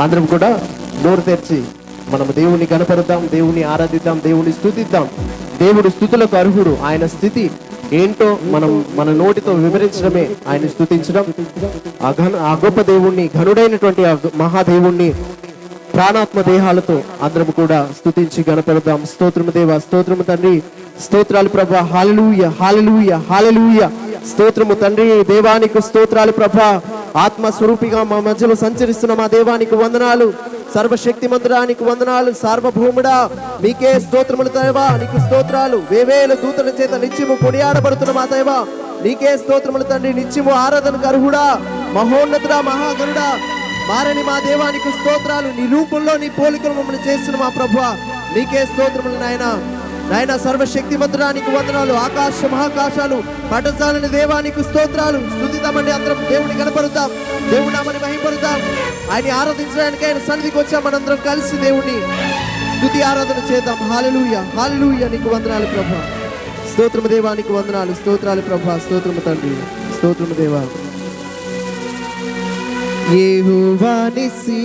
అందరం కూడా నోరు తెరిచి మనం దేవుని కనపరుద్దాం దేవుని ఆరాధిద్దాం దేవుని స్థుతిద్దాం. దేవుడు స్థుతులకు అర్హుడు. ఆయన స్థితి ఏంటో మనం మన నోటితో వివరించడమే. ఆయన స్థుతించడం ఆ ఘన ఆ గొప్ప దేవుణ్ణి ఘనుడైనటువంటి ఆ మహాదేవుణ్ణి ప్రాణాత్మ దేహాలతో అందరం కూడా స్థుతించి గణపెడదాం స్తోత్రము దేవ స్తోత్రము తండ్రి. స్తోత్రాలు ప్రభా హాలలుయ హాలలుయ హాలలుయ. స్తోత్రము తండ్రి దేవానికి స్తోత్రాలు ప్రభా. ఆత్మ స్వరూపిగా మా మధ్యలో సంచరిస్తున్న మా దేవానికి వందనాలు. సర్వశక్తి మందిరానికి వందనాలు. సార్వభౌముడా మీకే స్తోత్రములు దేవా. నీకు స్తోత్రాలు. వేవేల దూతల చేత నిత్యము కొనియాడబడుతున్న మా దేవా. నీకే స్తోత్రములు తండ్రి. నిత్యము ఆరాధనకు అర్హుడా. మహోన్నతుడా మహాగరుడా. మారని మా దేవానికి స్తోత్రాలు. నీ రూపంలో నీ పోలికలు మమ్మల్ని చేస్తున్న మా ప్రభు నీకే స్తోత్రములు నాయన. నాయన సర్వశక్తి మంత్రానికి వందనాలు ఆకాశ మహాకాశాలు పటజాలని దేవానికి స్తోత్రాలు. స్థుతిద్దామండి అందరం దేవుని కనపరుద్దాం దేవుని నామని మహిపరుద్దాం. ఆయన ఆరాధించడానికి ఆయన సన్నిధికి వచ్చాం మనందరం కలిసి దేవుని స్థుతి ఆరాధన చేద్దాం. హాలలుయ హాలలుయ నీకు వందనాలు ప్రభా. స్తోత్రము దేవానికి వందనాలు స్తోత్రాలు ప్రభా స్తోత్రము తండ్రి స్తోత్రము దేవా. యెహోవా నిసి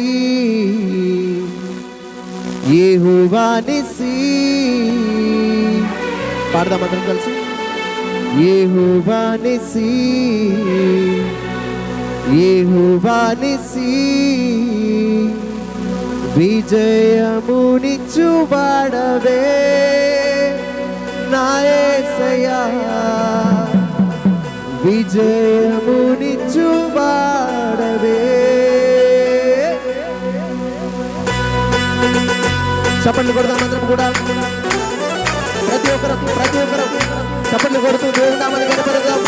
యెహోవా పాడదాం అందరం కలిసి. యెహోవా నిసి యెహోవా నాయసయా విజయముని చప్పట్లు కొడదాం అందరం కూడా. ప్రతి ఒక్కరు ప్రతి ఒక్కరు చప్పట్లు కొడుతూ దేవుడు నామని కనపడదాం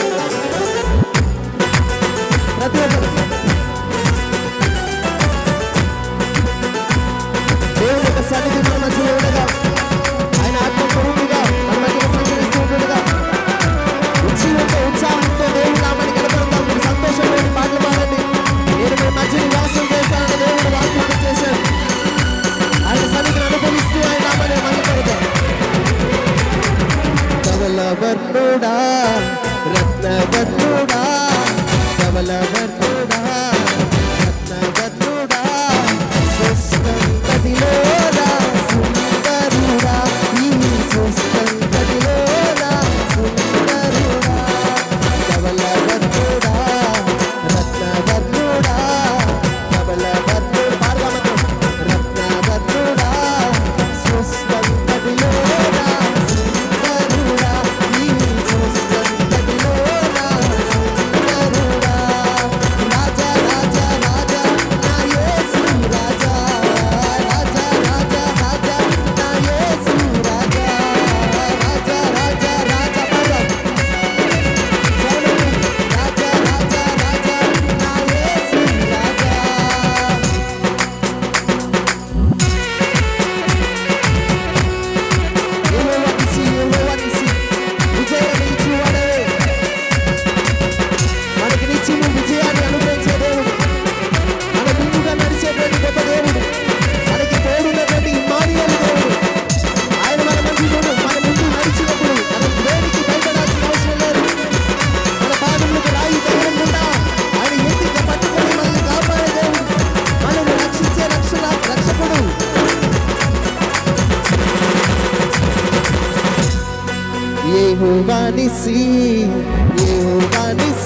యెహోవా నిసి యెహోవా నిసి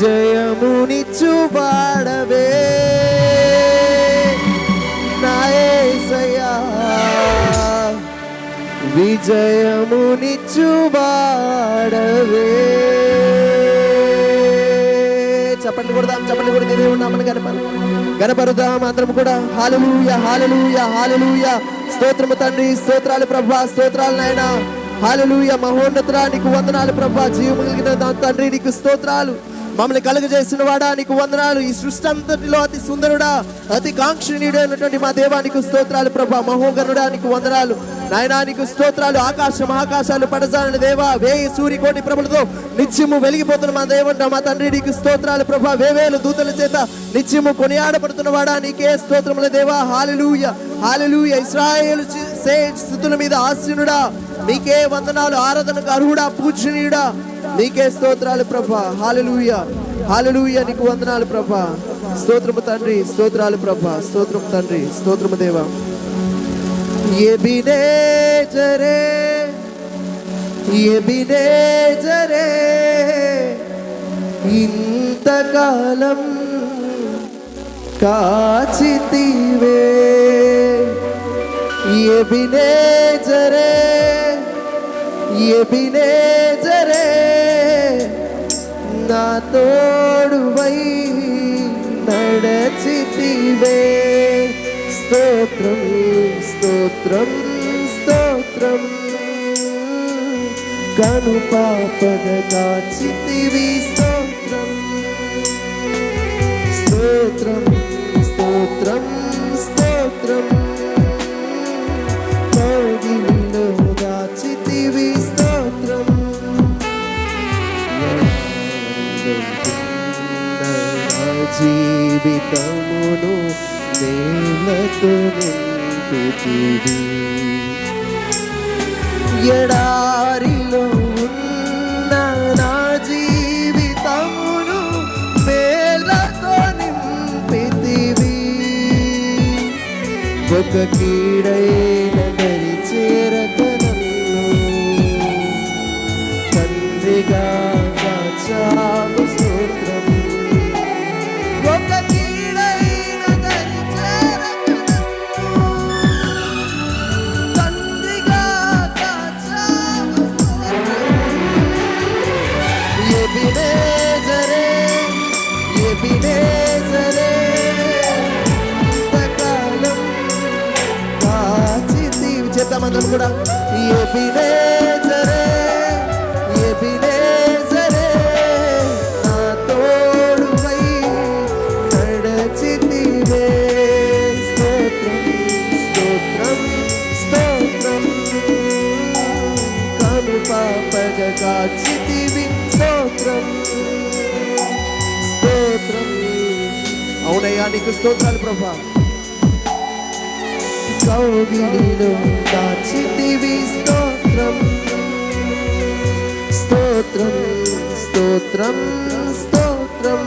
విజయమునిచ్చు వాడవే. నాయసయ్యా విజయమునిచ్చు వాడవే. చప్పట్లు కొడదాం చప్పట్లు కొడితే దేవుడు నామని గనపరు గనపరుదాం అందరం కూడా. హాలలుయ హాలలుయ హాలలుయ స్తోత్రము తండ్రి స్తోత్రాలు ప్రభా స్తోత్రాలు నాయన. హాలలుయ మహోన్నతురా నీకు వందనాలు ప్రభా. జీవము కలిగిన తండ్రి నీకు స్తోత్రాలు. మమ్మల్ని కలుగజేసిన వాడా నీకు వందనాలు. ఈ సృష్టి అంతటిలో అతి సుందరుడా అతి కాంక్షణీయుడైనటువంటి మా దేవానికి స్తోత్రాలు ప్రభా. మహోగరుడా నీకు వందనాలు. నాయనా నీకు స్తోత్రాలు. ఆకాశం ఆకాశాలు పడజాలని దేవా వేయి సూర్యకోటి ప్రభులతో నిత్యము వెలిగిపోతున్న మా దేవుడు మా తండ్రి నీకు స్తోత్రాలు ప్రభా. వేవేలు దూతల చేత నిత్యము కొనియాడబడుతున్న వాడా నీకే స్తోత్రముల దేవా. Hallelujah hallelujah. ఇస్రాయేలు సే స్థుతుల మీద ఆశీనుడా నీకే వందనాలు. ఆరాధనకు అర్హుడా పూజనీయుడా. నీకే స్తోత్రాలు ప్రభా. హాలెలూయ హాలెలూయ నీకు వందనాలు ప్రభా. స్తోత్రము తండ్రి స్తోత్రాలు ప్రభా. స్తోత్రము తండ్రి స్తోత్రము దేవా. కాచి తీవే ఇంతకాలం కాచితివే. ఎబినేజరే ఎబినేజరే. నా తోడువై నడచితివే. స్తోత్రం స్తోత్రం స్తోత్రం. కను పాపగ కాచితివి స్తోత్రం. స్తోత్రం స్తోత్రం. నేలతో నింపుతివి. ఎడారిలో ఉన్న నా జీవితమును మేలతో నింపితివి. ఒక కీడైన దరి చేరక నన్ను తండ్రిగా చాలు ఎబినేజరే ఎబినేజరే నా తోడుపై నడచితివే స్తోత్రం స్తోత్రం స్తోత్రం కను పాపగ కాచితివి స్తోత్రం స్తోత్రం అవునయ్యా నీకు స్తోత్రాలు ప్రభా. కౌగిలిలో దాచితివి స్తోత్రం. స్తోత్రం స్తోత్రం స్తోత్రం.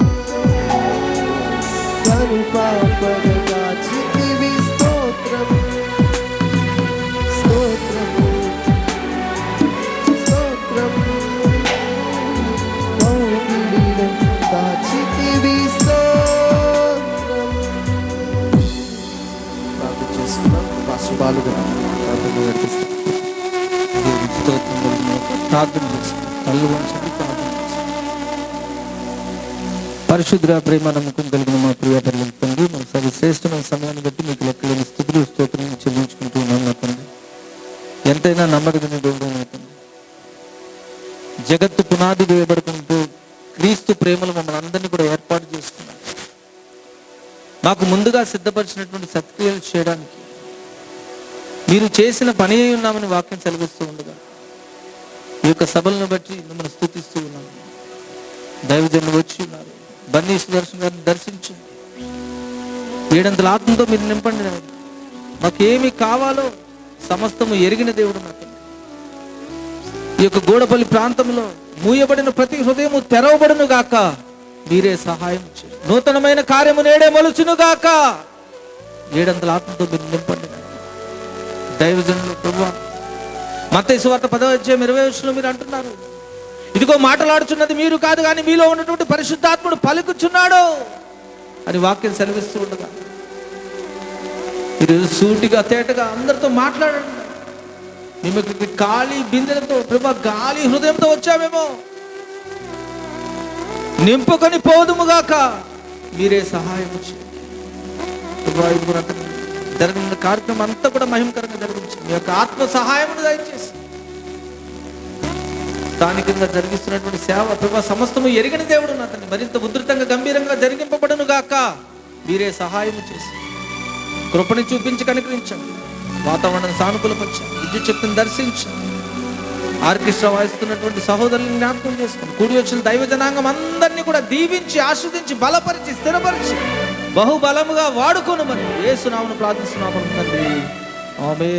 కను పాపగ ప్రార్థన కళ్ళు వంచండి ప్రార్థన పరిశుద్ర ప్రేమ నమ్మకం కలిగిన మా ప్రియ తండ్రి మన సరి శ్రేష్టమైన సమయాన్ని బట్టి మీకు లెక్కలేని స్థితులు స్తోత్రం చెల్లించుకుంటూ ఉన్నాను నా తండ్రి. ఎంతైనా నమ్మకమైన దేవుడు నా తండ్రి. జగత్తు పునాది వేయబడుకుంటూ క్రీస్తు ప్రేమలు మమ్మల్ని అందరినీ కూడా ఏర్పాటు చేసుకున్నారు మాకు ముందుగా సిద్ధపరిచినటువంటి సత్క్రియలు చేయడానికి. మీరు చేసిన పని ఉన్నామని వాక్యం సెలవిస్తూ ఉండగా ఈ యొక్క సభలను బట్టి మిమ్మల్ని స్థుతిస్తూ ఉన్నాము దైవజనులు వచ్చి ఉన్నారు. బన్నీ సుదర్శన్ గారిని దర్శించు. ఏడంతల ఆత్మతో మీరు నింపండి మాకేమి కావాలో సమస్తము ఎరిగిన దేవుడు నాకు ఈ యొక్క గోడపల్లి ప్రాంతంలో మూయబడిన ప్రతి హృదయము తెరవబడును గాక. మీరే సహాయం చేయండి. నూతనమైన కార్యము నేడే మలుచును గాక ఏడంతల ఆత్మతో మీరు నింపండి దైవజనులు ప్రభు మత్తయి సువార్త ఇరవై వచ్చిన మీరు అంటున్నారు. ఇదిగో మాటలాడుచున్నది మీరు కాదు కానీ మీలో ఉన్నటువంటి పరిశుద్ధాత్ముడు పలుకుచున్నాడు అని వాక్యం సెలవిస్తూ ఉండగా మీరు సూటిగా తేటగా అందరితో మాట్లాడండి. మేము గాలి ఖాళీ బిందెలతో ప్రభా గాలి హృదయంతో వచ్చామేమో నింపుకొని పోదుముగాక. మీరే సహాయం చేయండి. జరిగిన కార్యక్రమం అంతా కూడా మహిమకరంగా జరిగించింది మీ యొక్క ఆత్మ సహాయమును దయచేసి. స్థానికంగా జరిగిస్తున్నటువంటి సేవ ప్రభా సమస్తము ఎరిగిన దేవుడు అతన్ని మరింత ఉధృతంగా గంభీరంగా జరిగింపబడును గాక. మీరే సహాయము చేసి. కృపని చూపించి కనుకరించండి. వాతావరణం సానుకూలపరచండి. విద్యుత్ శక్తిని దర్శించండి. ఆర్కెస్ట్రా వాయిస్తున్నటువంటి సహోదరులను జ్ఞాపకం చేసుకుని కూడి వచ్చిన దైవ జనాంగం అందరినీ కూడా దీవించి ఆస్వాదించి బలపరిచి స్థిరపరిచి బహుబలముగా వాడుకోను మరి ఏసునామను ప్రార్థిస్తున్నాము తండ్రి. ఆమె